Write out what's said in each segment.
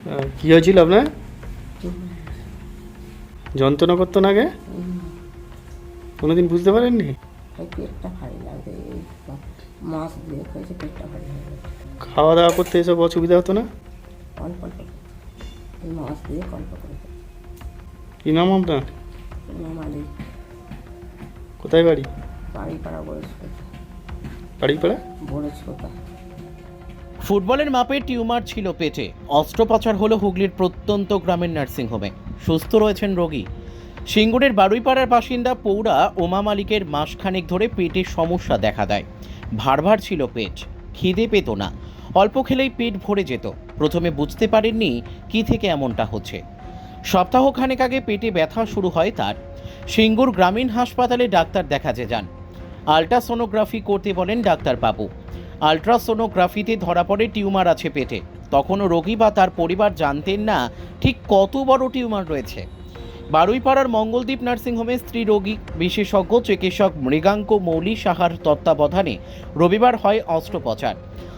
আহ, কি হয়েছিল আপনার? যন্ত্রণা করতো না আগে? কোনোদিন বুঝতে পারেননি? পেটটা ভারী লাগছে মাছ দিয়ে খেয়েছে পেটটা ভারী হয়ে খাওয়া দাওয়া করতে এসব অসুবিধা হতো না? অল্প অল্প মাছ দিয়ে অল্প করে। কি নাম আপনার? মালিক কোথায় বাড়ি? বাড়ি পাড়া বলেছিল বাড়িপাড়া? বলেছিল তা ফুটবলের মাপে টিউমার ছিল পেটে। অস্ত্রোপচার হলো হুগলির প্রত্যন্ত গ্রামের নার্সিংহোমে। সুস্থ রয়েছেন রোগী। সিঙ্গুরের বারুইপাড়ার বাসিন্দা পৌরা ওমা মালিকের মাসখানেক ধরে পেটে সমস্যা দেখা দেয়। ভার ভার ছিল পেট। খিদে পেত না। অল্প খেলেই পেট ভরে যেত। প্রথমে বুঝতে পারেননি কি থেকে এমনটা হচ্ছে। সপ্তাহখানেক আগে পেটে ব্যথা শুরু হয় তার। সিঙ্গুর গ্রামীণ হাসপাতালে ডাক্তার দেখাতে যান। আলট্রাসোনোগ্রাফি করতে বলেন ডাক্তারবাবু। আলট্রাসোনোগ্রাফিতে ধরা পড়ে টিউমার আছে পেটে। তখনও রোগী বা তার পরিবার জানতেন না ঠিক কত বড় টিউমার রয়েছে। বারুইপাড়ার মঙ্গলদ্বীপ নার্সিংহোমে স্ত্রী রোগী, বিশেষজ্ঞ, চিকিৎসক মৃগাঙ্ক মৌলি সাহার তত্ত্বাবধানে রবিবার হয় অস্ত্রোপচার।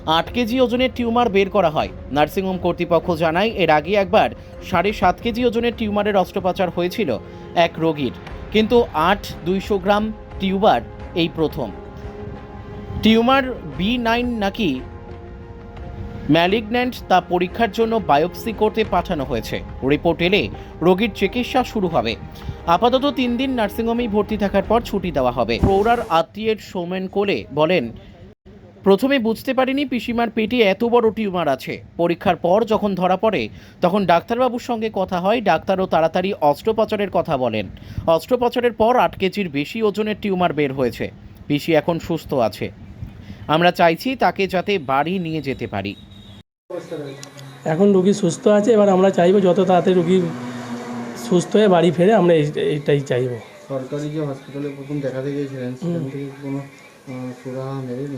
আট কেজি ওজনের টিউমার বের করা হয়। নার্সিংহোম কর্তৃপক্ষ জানায়, এর আগে একবার সাড়ে সাত কেজি ওজনের টিউমারের অস্ত্রোপচার হয়েছিল এক রোগীর। কিন্তু আট দুইশো গ্রাম টিউমার এই প্রথম। টিউমার বি নাইন নাকি ম্যালিগন্যান্ট তা পরীক্ষার জন্য বায়োপসি করতে পাঠানো হয়েছে। রিপোর্ট এলে রোগীর চিকিৎসা শুরু হবে। আপাতত তিন দিন নার্সিংহোমেই ভর্তি থাকার পর ছুটি দেওয়া হবে। প্রৌরার আত্মীয়ের সৌমেন কোলে বলেন, প্রথমে বুঝতে পারিনি পিসিমার পেটে এত বড় টিউমার আছে। পরীক্ষার পর যখন ধরা পড়ে, তখন ডাক্তারবাবুর সঙ্গে কথা হয়, ডাক্তারও তাড়াতাড়ি অস্ত্রোপচারের কথা বলেন। অস্ত্রোপচারের পর আট কেজির বেশি ওজনের টিউমার বের হয়েছে। পিসি এখন সুস্থ আছে। আমরা চাইছি তাকে যাতে বাড়ি নিয়ে যেতে পারি। এখন রুগী সুস্থ আছে এবার আমরা চাইব যত তাড়াতাড়ি রুগী সুস্থ হয়ে বাড়ি ফেরে আমরা এই- এইটাই চাইব। সরকারি যে হসপিটালে প্রথম দেখাতে গিয়েছিলেন সেখান থেকে কোনো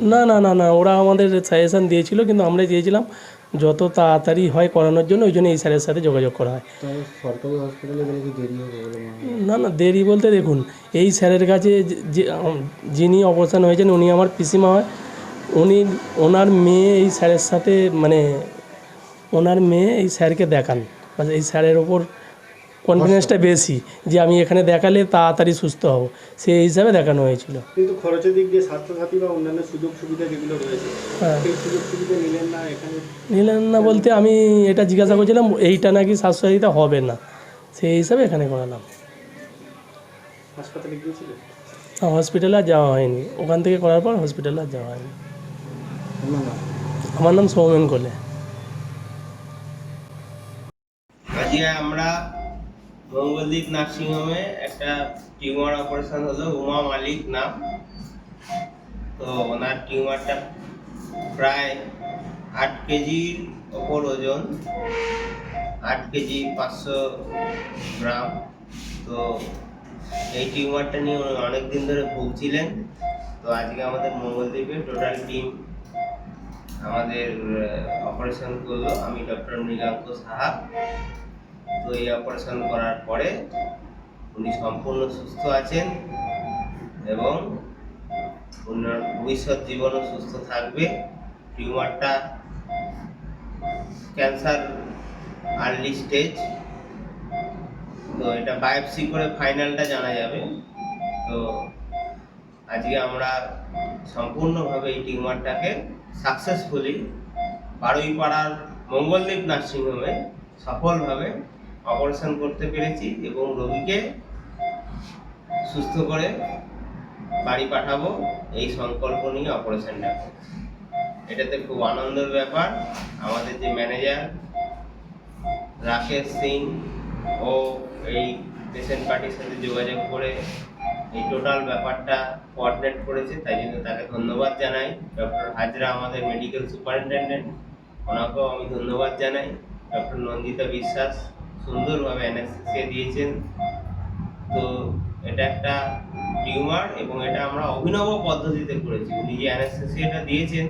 না না না না ওরা আমাদের সাজেশন দিয়েছিল কিন্তু আমরা চেয়েছিলাম যত তাড়াতাড়ি হয় করানোর জন্য ওই জন্য এই স্যারের সাথে যোগাযোগ করা হয়। সরকারি হসপিটালে গেলে কি দেরি হবে বলে না না দেরি বলতে দেখুন এই স্যারের কাছে যে- যে যিনি অপারেশন হয়েছেন উনি আমার পিসিমা হয়। উনি ওনার মেয়ে এই স্যারের সাথে মানে ওনার মেয়ে এই স্যারকে দেখান। মানে এই স্যারের ওপর কনফিডেন্সটা বেশি যে আমি এখানে দেখালে তাড়াতাড়ি সুস্থ হব। সেই হিসাবে দেখানো হয়েছিল। কিন্তু খরচের দিক দিয়ে স্বাস্থ্যসাথী বা অন্যান্য সুযোগ সুবিধা যেগুলো রয়েছে হ্যাঁ। সুযোগ সুবিধা নিলেন না এখানে? নিলেন না বলতে আমি এটা জিজ্ঞাসা করছিলাম এইটা নাকি স্বাস্থ্যসাথীতে হবে না। সেই হিসাবে এখানে করালাম। হাসপাতালে গিয়েছিলেন? হসপিটালে আর যাওয়া হয়নি। ওখান থেকে করার পর হসপিটালে আর যাওয়া হয়নি? আমার নাম সৌমেন কোলে। আজকে আমরা মঙ্গলদ্বীপ নার্সিংহোমে একটা টিউমার অপারেশন হলো, উমা মালিক নাম। তো ওনার টিউমারটা প্রায় আট কেজির ওপর ওজন, আট কেজি পাঁচশো গ্রাম। তো এই টিউমারটা নিয়ে অনেক দিন ধরে ভুগছিলেন। তো আজকে আমাদের মঙ্গলদ্বীপে টোটাল টিম আমাদের অপারেশন করল আমি ডক্টর মৃগাঙ্ক সাহা। তো এই অপারেশন করার পরে উনি সম্পূর্ণ সুস্থ আছেন এবং ওনার ভবিষ্যৎ জীবনও সুস্থ থাকবে। টিউমারটা ক্যান্সার আর্লি স্টেজ তো এটা বায়োপসি করে ফাইনালটা জানা যাবে। তো আজকে আমরা সম্পূর্ণভাবে এই টিউমারটাকে সাকসেসফুলি বারুইপাড়ার মঙ্গলদ্বীপ নার্সিংহোমে সফলভাবে অপারেশন করতে পেরেছি এবং রোগীকে সুস্থ করে বাড়ি পাঠাবো এই সংকল্প নিয়ে অপারেশনটা করছি। এটাতে খুব আনন্দের ব্যাপার আমাদের যে ম্যানেজার রাকেশ সিং ও এই পেশেন্ট পার্টির সাথে যোগাযোগ করে এই টোটাল ব্যাপারটা কোঅর্ডিনেট করেছে, তাই জন্য তাকে ধন্যবাদ জানাই। ডক্টর হাজরা আমাদের মেডিকেল সুপারিনটেন্ডেন্ট ওনাকেও আমি ধন্যবাদ জানাই। ডক্টর নন্দিতা বিশ্বাস সুন্দরভাবে অ্যানাস্থেসিয়া দিয়েছেন। তো এটা একটা টিউমার এবং এটা আমরা অভিনব পদ্ধতিতে করেছি। উনি যে অ্যানাস্থেসিয়াটা দিয়েছেন,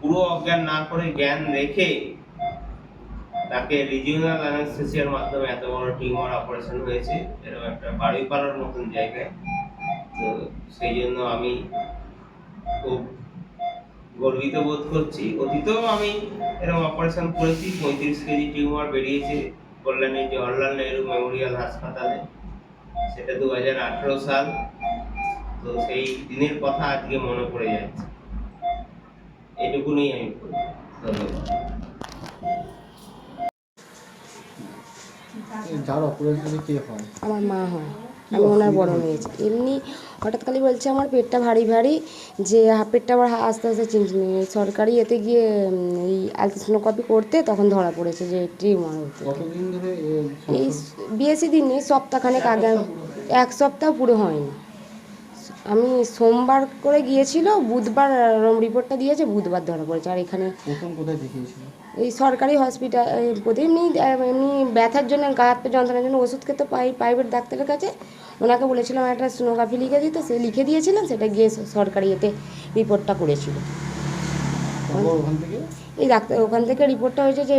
পুরো অজ্ঞান না করে জ্ঞান রেখে তাকে রিজিওনাল অ্যানাস্থেসিয়ার মাধ্যমে এত বড় টিউমার অপারেশন হয়েছে, এরকম একটা বাড়ি পাড়ার মতন জায়গায়। তো সেই জন্য আমি খুব গর্বিত বোধ করছি। অতীতেও আমি এরকম অপারেশন করেছি পঁয়ত্রিশ কেজি টিউমার বেরিয়েছে কল্যাণী জওয়াহরলাল নেহরু মেমোরিয়াল হাসপাতালে। সেটা দু হাজার আঠেরো সাল। তো সেই দিনের কথা আজকে মনে পড়ে যাচ্ছে। এটুকুনি আমি ধন্যবাদ। যার অপারেশন কে হয়? আমার মা হয়। আমি ওনার বড় মেয়েছি এমনি হঠাৎ খালি বলছে আমার পেটটা ভারী ভারী যে হাফ পেটটা আবার আস্তে আস্তে চিনচিনি সরকারি এতে গিয়ে এই কপি করতে তখন ধরা পড়েছে যে টিউমার এই বিএসসি দিনে সপ্তাহখানেক আগে এক সপ্তাহ পুরো হয়নি। আমি সোমবার করে গিয়েছিল বুধবার রিপোর্টটা দিয়েছে বুধবার ধরা পড়েছে। আর এখানে এই সরকারি হসপিটাল এমনি এমনি ব্যথার জন্য গা হাত যন্ত্রণার জন্য ওষুধ খেতে পাই প্রাইভেট ডাক্তারের কাছে। ওনাকে বলেছিলাম একটা সোনোগ্রাফি লিখে দিতে। সে লিখে দিয়েছিলেন সেটা গিয়ে সরকারি এতে রিপোর্টটা করেছিল। এই ডাক্তার ওখান থেকে রিপোর্টটা হয়েছে যে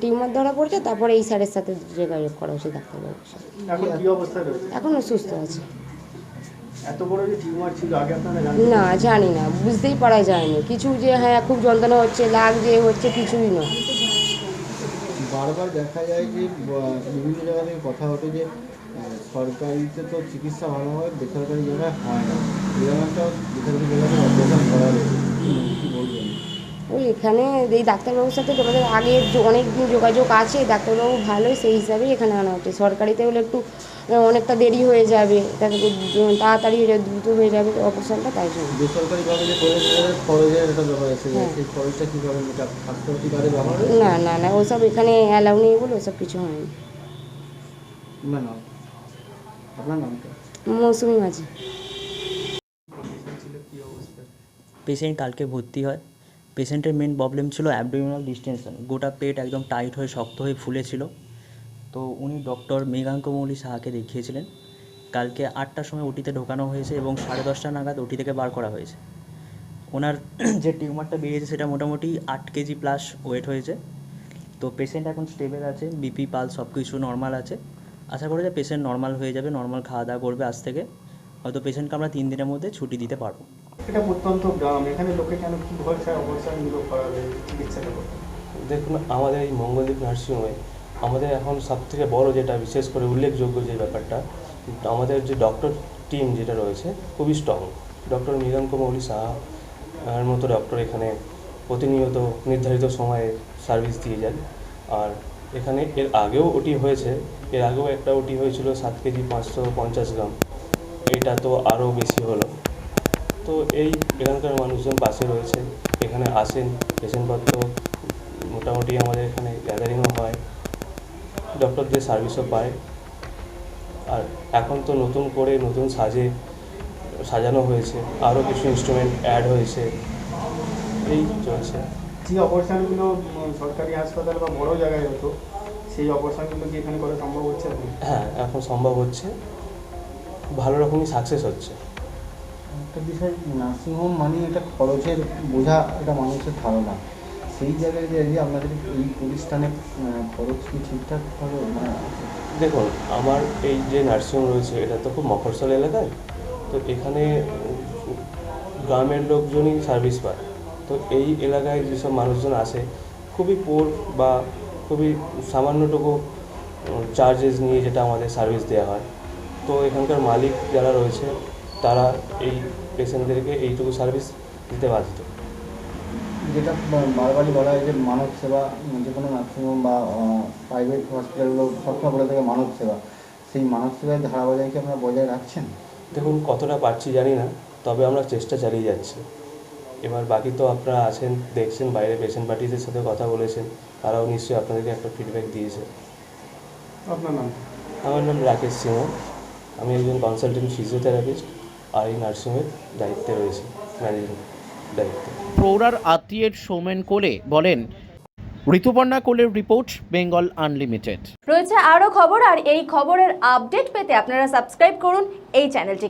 টিউমার ধরা পড়েছে তারপরে এই স্যারের সাথে যোগাযোগ করা হয়েছে ডাক্তারবাবুর সাথে। এখন সুস্থ আছে। এত বড় যে টিউমার ছিল আগে আপনারা জানেন না জানি না বুঝতেই পারা যায়নি। কিছু যে হ্যাঁ খুব যন্ত্রণা হচ্ছে লাগছে হচ্ছে কিছুই না বারবার দেখা যায় যে বিভিন্ন জায়গা থেকে কথা ওঠে যে সরকারিতে তো চিকিৎসা ভালো হয় বেসরকারি জায়গায় হয় না। এরকম একটা বেসরকারি জায়গাতে অপারেশন করা রয়েছে কি বলবেন? ওই এখানে এই ডাক্তারবাবুর সাথে তোমাদের আগে অনেক দিন যোগাযোগ আছে ডাক্তারবাবু ভালোই সেই হিসাবেই এখানে আনা হচ্ছে। সরকারিতে হলে একটু অনেকটা দেরি হয়ে যাবে তাড়াতাড়ি হয়ে যাবে দ্রুত হয়ে যাবে অপারেশনটা তাই জন্য। হ্যাঁ। না না না ওসব এখানে অ্যালাউ নেই বলে ওসব কিছু হয়নি। মৌসুমি মাঝি। পেশেন্ট কালকে ভর্তি হয়। পেশেন্টের মেন প্রবলেম ছিল অ্যাবডোমিনাল ডিস্টেনশন গোটা পেট একদম টাইট হয়ে, শক্ত হয়ে ফুলেছিল। তো উনি ডক্টর মেঘাঙ্ক মৌলি সাহাকে দেখিয়েছিলেন। কালকে আটটার সময় ওটিতে ঢোকানো হয়েছে এবং সাড়ে দশটা নাগাদ ওটি থেকে বার করা হয়েছে। ওনার যে টিউমারটা বেরিয়েছে সেটা মোটামুটি আট কেজি প্লাস ওয়েট হয়েছে। তো পেশেন্ট এখন স্টেবেল আছে বিপি পাল সব কিছু নর্মাল আছে। আশা করি যে পেশেন্ট নর্মাল হয়ে যাবে নর্মাল খাওয়া দাওয়া করবে আজ থেকে। হয়তো পেশেন্টকে আমরা তিন দিনের মধ্যে ছুটি দিতে পারব। এটা প্রত্যন্ত গ্রাম, এখানে লোকে কেন কি ভরসায় অপারেশনগুলো করাবে দেখুন, আমাদের এই মঙ্গলদ্বীপ নার্সিংহোমে আমাদের এখন সবথেকে বড় যেটা, বিশেষ করে উল্লেখযোগ্য যে ব্যাপারটা, আমাদের যে ডক্টর টিম যেটা রয়েছে, খুবই স্ট্রং ডক্টর মৃগাঙ্ক মৌলি সাহা এর মতো ডক্টর এখানে প্রতিনিয়ত নির্ধারিত সময়ে সার্ভিস দিয়ে যান। আর এখানে এর আগেও ওটি হয়েছে, এর আগেও একটা ওটি হয়েছিল সাত কেজি পাঁচশো পঞ্চাশ গ্রাম। এটা তো আরও বেশি হলো। তো এই এখানকার মানুষজন পাশে রয়েছে এখানে আসেন পেশেন্টপত্র মোটামুটি আমাদের এখানে গ্যাদারিংও হয় ডক্টরদের সার্ভিসও পায়। আর এখন তো নতুন করে নতুন সাজে সাজানো হয়েছে আরও কিছু ইনস্ট্রুমেন্ট অ্যাড হয়েছে এই চলছে। যে অপারেশনগুলো সরকারি হাসপাতাল বা বড় জায়গায় হতো সেই অপারেশনগুলো কি এখানে করা সম্ভব হচ্ছে হ্যাঁ এখন সম্ভব হচ্ছে। ভালো রকমই সাকসেস হচ্ছে। একটা বিষয় নার্সিংহোম মানে একটা খরচের বোঝা একটা মানুষের ধারণা। সেই জায়গায় যে আপনাদের এই প্রতিষ্ঠানে খরচ কি ঠিকঠাকভাবে মানে দেখুন, আমার এই যে নার্সিংহোম রয়েছে, এটা তো খুব মফস্বল এলাকায়। তো এখানে গ্রামের লোকজনই সার্ভিস পায়। তো এই এলাকায় যেসব মানুষজন আসে, খুবই পোর বা খুবই সামান্যটুকু চার্জেস নিয়ে যেটা আমাদের সার্ভিস দেওয়া হয়। তো এখানকার মালিক যারা রয়েছে, তারা এই পেশেন্টদেরকে এইটুকু সার্ভিস দিতে বাধ্য। যেটা বারবারই বলা হয় যে মানব সেবা যে কোনো নার্সিংহোম বা প্রাইভেট হসপিটালগুলো সবসময় বলে থাকে মানব সেবা। সেই মানব সেবার ধারাবাহিক কি আপনারা বজায় রাখছেন? দেখুন কতটা পারছি জানি না তবে আমরা চেষ্টা চালিয়ে যাচ্ছি। এবার বাকি তো আপনারা আছেন দেখছেন বাইরে পেশেন্ট পার্টিদের সাথে কথা বলেছেন তারাও নিশ্চয়ই আপনাদেরকে একটা ফিডব্যাক দিয়েছে। আপনার নাম? আমার নাম রাকেশ সিংহ। আমি একজন কনসালটেন্ট ফিজিওথেরাপিস্ট আর এই নার্সিংহোমের দায়িত্বে রয়েছে ম্যানেজিং দায়িত্বে। প্রৌঢ়ার আত্মীয়ের সৌমেন কোলে বলেন ঋতুপর্ণা কোলের রিপোর্ট বেঙ্গল আনলিমিটেড। রয়েছে আরও খবর আর এই খবরের আপডেট পেতে আপনারা সাবস্ক্রাইব করুন এই চ্যানেলটি